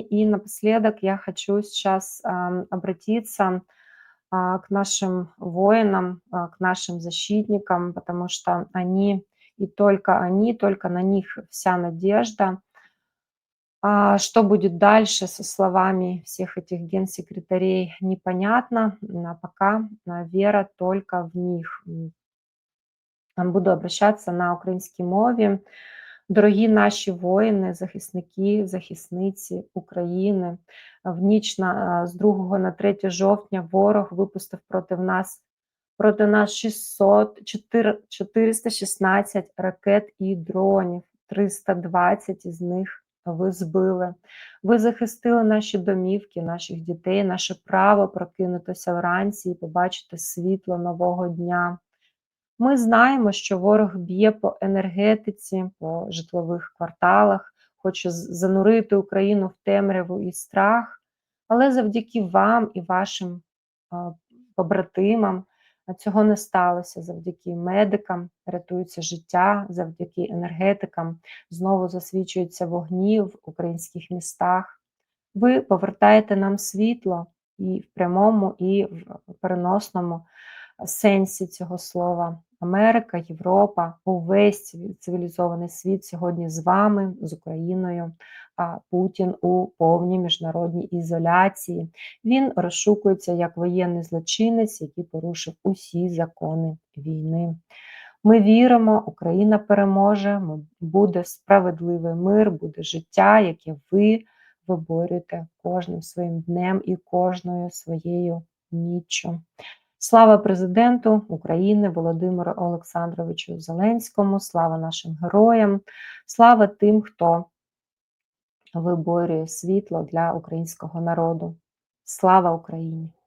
И напоследок я хочу сейчас ам, обратиться а, к нашим воинам, а, к нашим защитникам, потому что они и только они, только на них вся надежда. А, что будет дальше со словами всех этих генсекретарей, непонятно, а пока а, вера только в них. Буду обращатися на українській мові. Дорогі наші воїни, захисники, захисниці України, в ніч на, з 2 на 3 жовтня ворог випустив проти нас проти нас 600, 4, 416 ракет і дронів, 320 із них ви збили. Ви захистили наші домівки, наших дітей, наше право прокинутися вранці і побачити світло нового дня. Ми знаємо, що ворог б'є по енергетиці, по житлових кварталах, хоче занурити Україну в темряву і страх, але завдяки вам і вашим побратимам цього не сталося. Завдяки медикам рятується життя, завдяки енергетикам знову засвічуються вогні в українських містах. Ви повертаєте нам світло і в прямому, і в переносному сенсі цього слова. Америка, Європа, увесь цивілізований світ сьогодні з вами, з Україною. А Путін у повній міжнародній ізоляції. Він розшукується як воєнний злочинець, який порушив усі закони війни. Ми віримо, Україна переможе, буде справедливий мир, буде життя, яке ви виборюєте кожним своїм днем і кожною своєю ніччю. Слава президенту України Володимиру Олександровичу Зеленському, слава нашим героям, слава тим, хто виборює світло для українського народу. Слава Україні!